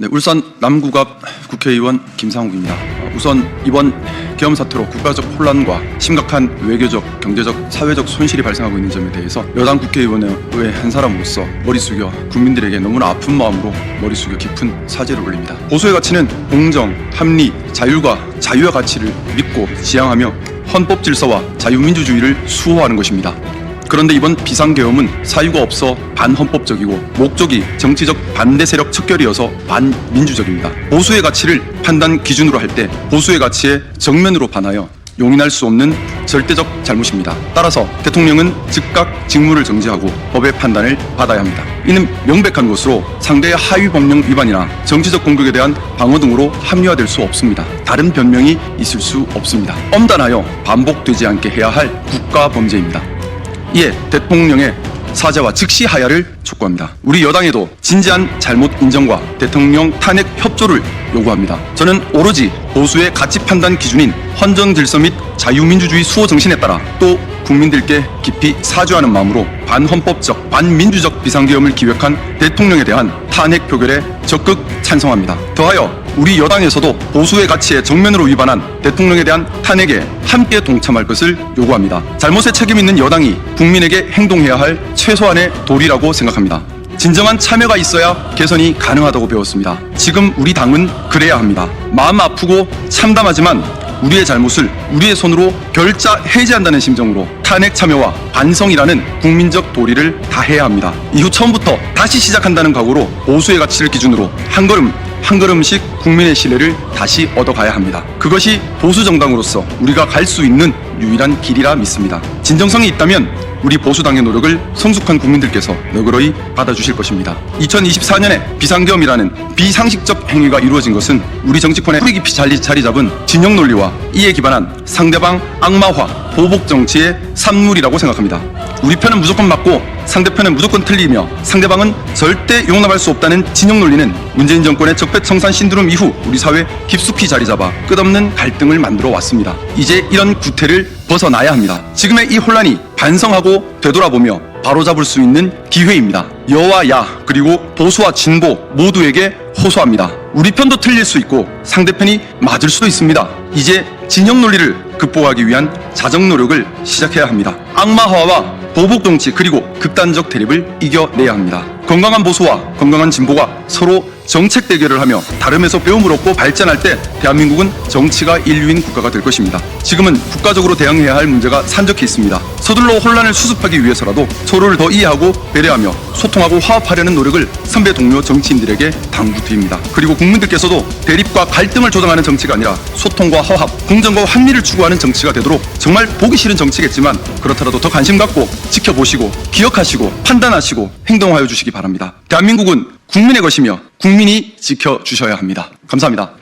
네, 울산 남구갑 국회의원 김상욱입니다. 어, 우선 이번 계엄 사태로 국가적 혼란과 심각한 외교적, 경제적, 사회적 손실이 발생하고 있는 점에 대해서 여당 국회의원의 한 사람으로서 머리 숙여 국민들에게 너무나 아픈 마음으로 머리 숙여 깊은 사죄를 올립니다. 보수의 가치는 공정, 합리, 자율과 자유의 가치를 믿고 지향하며 헌법 질서와 자유민주주의를 수호하는 것입니다. 그런데 이번 비상계엄은 사유가 없어 반헌법적이고 목적이 정치적 반대 세력 척결이어서 반민주적입니다. 보수의 가치를 판단 기준으로 할 때 보수의 가치에 정면으로 반하여 용인할 수 없는 절대적 잘못입니다. 따라서 대통령은 즉각 직무를 정지하고 법의 판단을 받아야 합니다. 이는 명백한 것으로 상대의 하위 법령 위반이나 정치적 공격에 대한 방어 등으로 합리화될 수 없습니다. 다른 변명이 있을 수 없습니다. 엄단하여 반복되지 않게 해야 할 국가 범죄입니다. 이에 대통령의 사죄와 즉시 하야를 촉구합니다. 우리 여당에도 진지한 잘못 인정과 대통령 탄핵 협조를 요구합니다. 저는 오로지 보수의 가치 판단 기준인 헌정 질서 및 자유민주주의 수호 정신에 따라 또 국민들께 깊이 사죄하는 마음으로 반헌법적, 반민주적 비상계엄을 기획한 대통령에 대한 탄핵 표결에 적극 찬성합니다. 더하여 우리 여당에서도 보수의 가치에 정면으로 위반한 대통령에 대한 탄핵에 함께 동참할 것을 요구합니다. 잘못에 책임 있는 여당이 국민에게 행동해야 할 최소한의 도리라고 생각합니다. 진정한 참여가 있어야 개선이 가능하다고 배웠습니다. 지금 우리 당은 그래야 합니다. 마음 아프고 참담하지만 우리의 잘못을 우리의 손으로 결자 해제한다는 심정으로 탄핵 참여와 반성이라는 국민적 도리를 다해야 합니다. 이후 처음부터 다시 시작한다는 각오로 보수의 가치를 기준으로 한 걸음 한 걸음씩 국민의 신뢰를 다시 얻어가야 합니다. 그것이 보수 정당으로서 우리가 갈 수 있는 유일한 길이라 믿습니다. 진정성이 있다면 우리 보수당의 노력을 성숙한 국민들께서 너그러이 받아주실 것입니다. 2024년에 비상계엄이라는 비상식적 행위가 이루어진 것은 우리 정치권에 뿌리 깊이 자리, 자리 잡은 진영 논리와 이에 기반한 상대방 악마화, 보복 정치의 산물이라고 생각합니다. 우리 편은 무조건 맞고 상대편은 무조건 틀리며 상대방은 절대 용납할 수 없다는 진영 논리는 문재인 정권의 적폐청산 신드롬 이후 우리 사회 깊숙이 자리 잡아 끝없는 갈등을 만들어 왔습니다. 이제 이런 구태를 벗어나야 합니다. 지금의 이 혼란이 반성하고 되돌아보며 바로잡을 수 있는 기회입니다. 여와 야 그리고 보수와 진보 모두에게 호소합니다. 우리 편도 틀릴 수 있고 상대편이 맞을 수도 있습니다. 이제 진영 논리를 극복하기 위한 자정 노력을 시작해야 합니다. 악마화와 보복 정치 그리고 극단적 대립을 이겨내야 합니다. 건강한 보수와 건강한 진보가 서로 정책 대결을 하며 다름에서 배움을 얻고 발전할 때 대한민국은 정치가 인류인 국가가 될 것입니다. 지금은 국가적으로 대응해야 할 문제가 산적해 있습니다. 서둘러 혼란을 수습하기 위해서라도 서로를 더 이해하고 배려하며 소통하고 화합하려는 노력을 선배 동료 정치인들에게 당부드립니다. 그리고 국민들께서도 대립과 갈등을 조장하는 정치가 아니라 소통과 화합, 공정과 환리를 추구하는 정치가 되도록 정말 보기 싫은 정치겠지만 그렇더라도 더 관심 갖고 지켜보시고 기억하시고 판단하시고 행동하여 주시기 바랍니다. 대한민국은 국민의 것이며 국민이 지켜주셔야 합니다. 감사합니다.